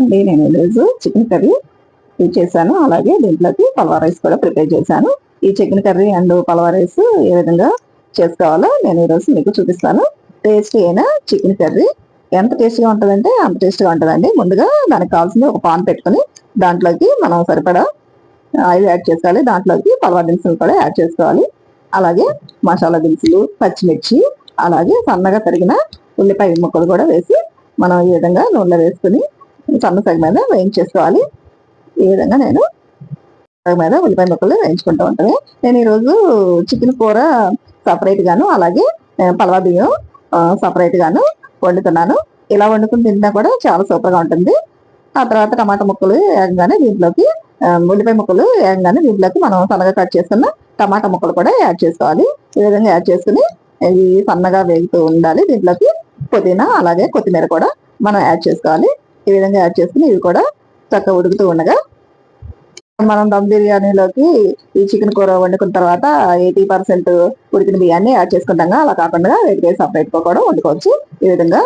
అండి నేను ఈరోజు చికెన్ కర్రీ ఇది చేశాను. అలాగే దీంట్లోకి పలవా రైస్ కూడా ప్రిపేర్ చేశాను. ఈ chicken curry and pulao rice ఏ విధంగా చేసుకోవాలో నేను ఈరోజు మీకు చూపిస్తాను. టేస్టీ అయిన చికెన్ కర్రీ. ఎంత టేస్ట్గా ఉంటుందంటే అంత టేస్ట్గా ఉంటుందండి. ముందుగా దానికి కావాల్సింది ఒక పాన్ పెట్టుకొని దాంట్లోకి మనం సరిపడా ఆయిల్ యాడ్ చేసుకోవాలి. దాంట్లోకి పలవా దినుసులు కూడా యాడ్ చేసుకోవాలి. అలాగే మసాలా దినుసులు పచ్చిమిర్చి అలాగే సన్నగా తరిగిన ఉల్లిపాయ ముక్కలు కూడా వేసి మనం ఈ విధంగా నూనెలో వేసుకుని సన్న సగ మీద వేయించేసుకోవాలి. ఈ విధంగా నేను సగ మీద ఉల్లిపాయ ముక్కలు వేయించుకుంటూ ఉంటాను. నేను ఈరోజు చికెన్ కూర సపరేట్గాను అలాగే పలవా బియ్యం సపరేట్గాను వండుతున్నాను. ఇలా వండుకుని తింటా కూడా చాలా సూపర్గా ఉంటుంది. ఆ తర్వాత టమాటా ముక్కలు వేగంగానే దీంట్లోకి ఉల్లిపాయ ముక్కలు వేగంగానే దీంట్లోకి మనం సన్నగా కట్ చేసుకున్న టమాటా ముక్కలు కూడా యాడ్ చేసుకోవాలి. ఈ విధంగా యాడ్ చేసుకుని ఇవి సన్నగా వేగుతూ ఉండాలి. దీంట్లోకి పుదీనా అలాగే కొత్తిమీర కూడా మనం యాడ్ చేసుకోవాలి. ఈ విధంగా యాడ్ చేసుకుని ఇవి కూడా చక్కగా ఉడుకుతూ ఉండగా మనం దమ్ బిర్యానీలోకి ఈ చికెన్ కూర వండుకున్న తర్వాత ఎయిటీ పర్సెంట్ ఉడికిన బియ్యాన్ని యాడ్ చేసుకుంటాం అలా కాకుండా వేడిగా సపరేట్ కూడా వండుకోవచ్చు. ఈ విధంగా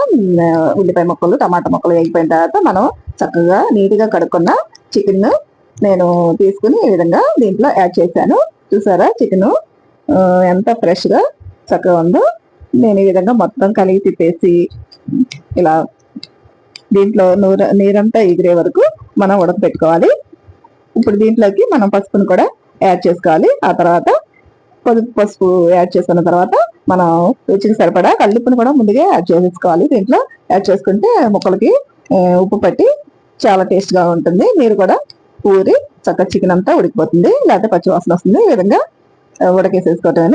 ఉల్లిపాయ ముక్కలు టమాటా ముక్కలు వేగిపోయిన తర్వాత మనం చక్కగా నీట్గా కడుక్కున్న చికెన్ నేను తీసుకుని ఈ విధంగా దీంట్లో యాడ్ చేశాను. చూసారా చికెన్ ఎంత ఫ్రెష్గా చక్కగా ఉందో. నేను ఈ విధంగా మొత్తం కలిగి తిప్పేసి ఇలా దీంట్లో నూర నీరంతా ఎగిరే వరకు మనం ఉడకపెట్టుకోవాలి ఇప్పుడు దీంట్లోకి మనం పసుపును కూడా యాడ్ చేసుకోవాలి. ఆ తర్వాత పొదుపు పసుపు యాడ్ చేసుకున్న తర్వాత మనం రుచికి సరిపడా కల్లుప్పును కూడా ముందుగా యాడ్ చేసేసుకోవాలి. దీంట్లో యాడ్ చేసుకుంటే ముక్కలకి ఉప్పు పట్టి చాలా టేస్ట్గా ఉంటుంది. మీరు కూడా ఊరి చక్కగా చికెన్ అంతా ఉడికిపోతుంది. లేకపోతే పచ్చివాసన వస్తుంది. ఈ విధంగా ఆ, ఉడకేసేసుకోవటం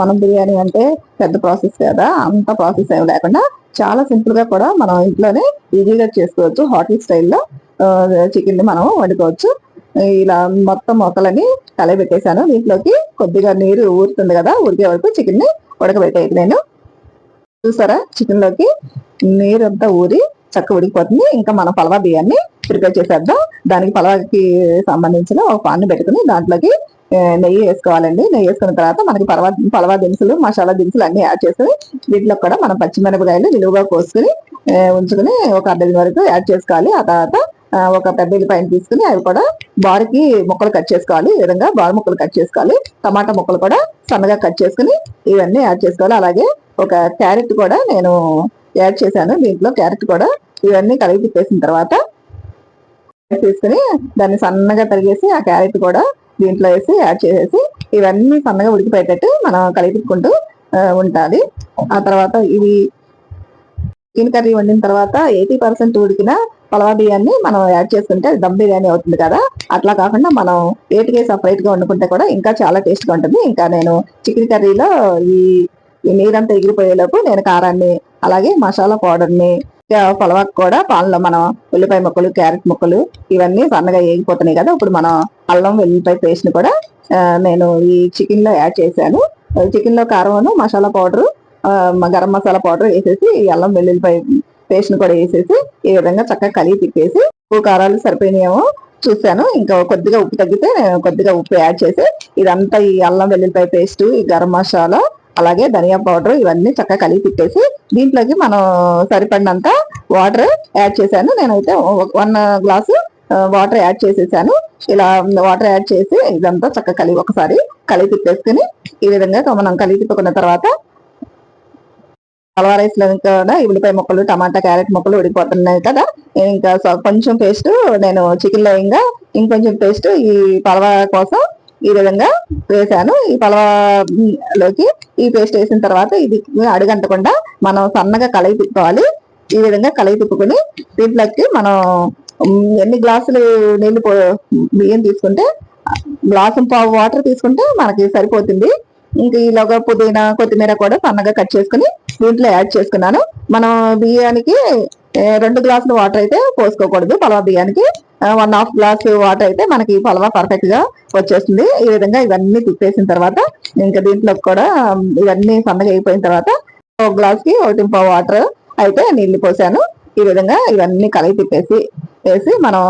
మనం బిర్యానీ అంటే పెద్ద ప్రాసెస్ కదా అంత ప్రాసెస్ ఏమి లేకుండా చాలా సింపుల్గా కూడా మనం ఇంట్లోనే ఈజీగా చేసుకోవచ్చు హోటల్ స్టైల్లో చికెన్ని మనం వండుకోవచ్చు. ఇలా మొత్తం మొక్కలని కలబెట్టేశాను. దీంట్లోకి కొద్దిగా నీరు ఊరుతుంది కదా ఊరికే వరకు చికెన్ని ఉడకబెట్టేది నేను చూసారా చికెన్లోకి నీరు అంతా ఊరి చక్క ఉడికిపోతుంది. ఇంకా మనం పలవా బియ్యాన్ని ప్రిపేర్ చేసేద్దాం. దానికి పలవాకి సంబంధించిన ఒక పాన్ పెట్టుకుని దాంట్లోకి నెయ్యి వేసుకోవాలండి. నెయ్యి వేసుకున్న తర్వాత మనకి పలవా పలవా దినుసులు మసాలా దినుసులు అన్ని యాడ్ చేసుకుని వీటిలో కూడా మనం పచ్చిమిరపకాయలు నిలువుగా కోసుకుని ఉంచుకుని ఒక అర్ధ వరకు యాడ్ చేసుకోవాలి. ఆ తర్వాత ఒక పెద్ద పైన తీసుకుని అవి కూడా బారుకి ముక్కలు కట్ చేసుకోవాలి. ఈ విధంగా బారు ముక్కలు కట్ చేసుకోవాలి. టమాటా ముక్కలు కూడా సన్నగా కట్ చేసుకుని ఇవన్నీ యాడ్ చేసుకోవాలి. అలాగే ఒక క్యారెట్ కూడా నేను యాడ్ చేశాను. దీంట్లో క్యారెట్ కూడా ఇవన్నీ కలిగి తిప్పేసిన తర్వాత తీసుకుని దాన్ని సన్నగా తరిగేసి ఆ క్యారెట్ కూడా దీంట్లో వేసి యాడ్ చేసేసి ఇవన్నీ సన్నగా ఉడికిపోయేటట్టు మనం కలిపికుంటూ ఉండాలి. ఆ తర్వాత ఇవి చికెన్ కర్రీ వండిన తర్వాత ఎయిటీ పర్సెంట్ ఉడికిన పలవా బియ్యాన్ని మనం యాడ్ చేసుకుంటే అది దమ్ బిర్యానీ అవుతుంది కదా. అట్లా కాకుండా మనం వేటికే సపరేట్గా వండుకుంటే కూడా ఇంకా చాలా టేస్ట్గా ఉంటుంది. ఇంకా నేను చికెన్ కర్రీలో ఈ నీరంతా ఎగిరిపోయేలోపు నేను కారాన్ని అలాగే మసాలా పౌడర్ని పలవాకు కూడా పాలలో మనం ఉల్లిపాయ ముక్కలు క్యారెట్ ముక్కలు ఇవన్నీ సన్నగా వేగిపోతున్నాయి కదా. ఇప్పుడు మనం అల్లం వెల్లిపాయ పేస్ట్ని కూడా నేను ఈ చికెన్లో యాడ్ చేశాను. చికెన్లో కారం మసాలా పౌడరు గరం మసాలా పౌడర్ వేసేసి ఈ అల్లం వెల్లుల్లిపాయ పేస్ట్ని కూడా వేసేసి ఈ విధంగా చక్కగా కలిగి తిప్పేసి ఉప్పు కారాలు సరిపోయినాయేమో చూశాను. ఇంకా కొద్దిగా ఉప్పు తగ్గితే కొద్దిగా ఉప్పు యాడ్ చేసి ఇదంతా ఈ అల్లం వెల్లుల్లిపాయ పేస్ట్ ఈ గరం మసాలా అలాగే ధనియా పౌడర్ ఇవన్నీ చక్కగా కలిపి పెట్టేసి దీంట్లోకి మనం సరిపడినంత వాటర్ యాడ్ చేశాను. నేనైతే వన్ గ్లాసు వాటర్ యాడ్ చేసేసాను. ఇలా వాటర్ యాడ్ చేసి ఇదంతా చక్కగా కలిపి ఒకసారి కలిపి తిప్పేసుకుని ఈ విధంగా మనం కలిపి తిప్పుకున్న తర్వాత పలవ రైస్లో కూడా ఉల్లిపాయ ముక్కలు టమాటా క్యారెట్ ముక్కలు ఉడికిపోతున్నాయి కదా. ఇంకా సో- కొంచెం పేస్ట్ నేను చికెన్లో ఇంకా ఇంకొంచెం పేస్ట్ ఈ పలవ కోసం ఈ విధంగా వేసాను ఈ పలవలోకి ఈ పేస్ట్ వేసిన తర్వాత ఇది అడుగంటకుండా మనం సన్నగా కలయి తిప్పుకోవాలి. ఈ విధంగా కలయి తిప్పుకొని దీంట్లోకి మనం ఎన్ని గ్లాసులు నీళ్ళు పో- బియ్యం తీసుకుంటే గ్లాసు పావు వాటర్ తీసుకుంటే మనకి సరిపోతుంది. ఇంకా ఈలోగా పుదీనా కొత్తిమీర కూడా సన్నగా కట్ చేసుకుని దీంట్లో యాడ్ చేసుకున్నాను. మనం బియ్యానికి రెండు గ్లాసులు వాటర్ అయితే పోసుకోకూడదు పలవ బియ్యానికి. వన్ హాఫ్ గ్లాస్ వాటర్ అయితే మనకి పలవా పర్ఫెక్ట్గా వచ్చేస్తుంది. ఈ విధంగా ఇవన్నీ తిప్పేసిన తర్వాత ఇంకా దీంట్లో కూడా ఇవన్నీ సన్నగా అయిపోయిన తర్వాత ఒక గ్లాస్కి ఒకటి పావు వాటర్ అయితే నీళ్ళు పోసాను. ఈ విధంగా ఇవన్నీ కలిపి తిప్పేసి వేసి మనం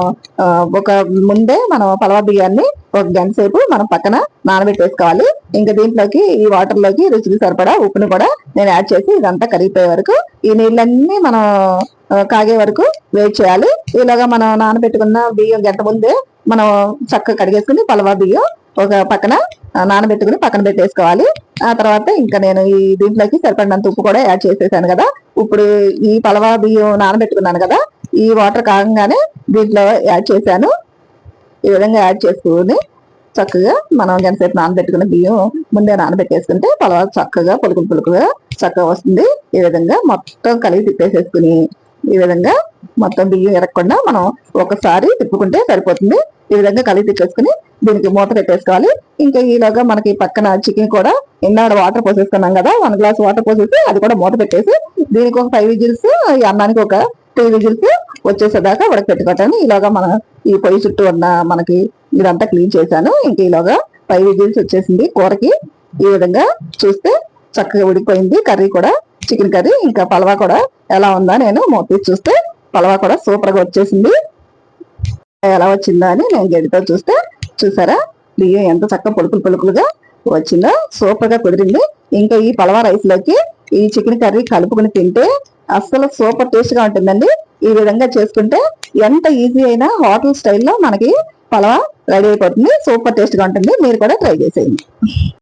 ఒక ముందే మనం పలవ బియ్యాన్ని ఒక గంట సేపు మనం పక్కన నానబెట్టేసుకోవాలి. ఇంకా దీంట్లోకి ఈ వాటర్లోకి రుచికి సరిపడా ఉప్పుని కూడా నేను యాడ్ చేసి ఇదంతా కరిగిపోయే వరకు ఈ నీళ్ళన్నీ మనం కాగే వరకు వెయిట్ చేయాలి. ఇలాగా మనం నానబెట్టుకున్న బియ్యం గంట ముందే మనం చక్కగా కడిగేసుకుని పలవ బియ్యం ఒక పక్కన నానబెట్టుకుని పక్కన పెట్టేసుకోవాలి. ఆ తర్వాత ఇంకా నేను ఈ దీంట్లోకి సరిపడినంత ఉప్పు కూడా యాడ్ చేసేసాను కదా. ఇప్పుడు ఈ పలవా బియ్యం నానబెట్టుకున్నాను కదా ఈ వాటర్ కాగంగానే దీంట్లో యాడ్ చేశాను. ఈ విధంగా యాడ్ చేసుకుని చక్కగా మనం ఎంతసేపు నానబెట్టుకున్న బియ్యం ముందే నానబెట్టేసుకుంటే పలవా చక్కగా పులుకులు పులుకుగా చక్కగా వస్తుంది. ఈ విధంగా మొత్తం కలిగి తిప్పేసేసుకుని ఈ విధంగా మొత్తం బియ్యం ఎరగకుండా మనం ఒకసారి తిప్పుకుంటే సరిపోతుంది. ఈ విధంగా కలిగి తిప్పేసుకుని దీనికి మూత పెట్టేసుకోవాలి. ఇంకా ఈలోగా మనకి పక్కన చికెన్ కూడా ఇన్నాడు వాటర్ పోసేసుకున్నాం కదా వన్ గ్లాస్ వాటర్ పోసేసి అది కూడా మూత పెట్టేసి దీనికి ఒక ఫైవ్ విజిల్స్ ఈ అన్నానికి ఒక త్రీ విజిల్స్ వచ్చేసేదాకా ఉడకపెట్టుకోవటాన్ని ఈలోగా మన ఈ పొయ్యి చుట్టూ ఉన్న మనకి ఇదంతా క్లీన్ చేశాను. ఇంకా ఈలోగా ఫైవ్ విజిల్స్ వచ్చేసింది కూరకి. ఈ విధంగా చూస్తే చక్కగా ఉడికిపోయింది. కర్రీ కూడా చికెన్ కర్రీ ఇంకా పలవా కూడా ఎలా ఉందా నేను మూత చూస్తే పలవ కూడా సూపర్గా వచ్చేసింది. ఎలా వచ్చిందా అని నేను గడితో చూస్తే చూసారా? బియ్యం ఎంత చక్కగా పొలుకులు పొలుకులుగా వచ్చిందో సూపర్గా కుదిరింది. ఇంకా ఈ పలవ రైస్లోకి ఈ చికెన్ కర్రీ కలుపుకుని తింటే అస్సలు సూపర్ టేస్ట్గా ఉంటుందండి. ఈ విధంగా చేసుకుంటే ఎంత ఈజీ అయినా హోటల్ స్టైల్లో మనకి పలవ రెడీ అయిపోతుంది. సూపర్ టేస్ట్గా ఉంటుంది. మీరు కూడా ట్రై చేసేయండి.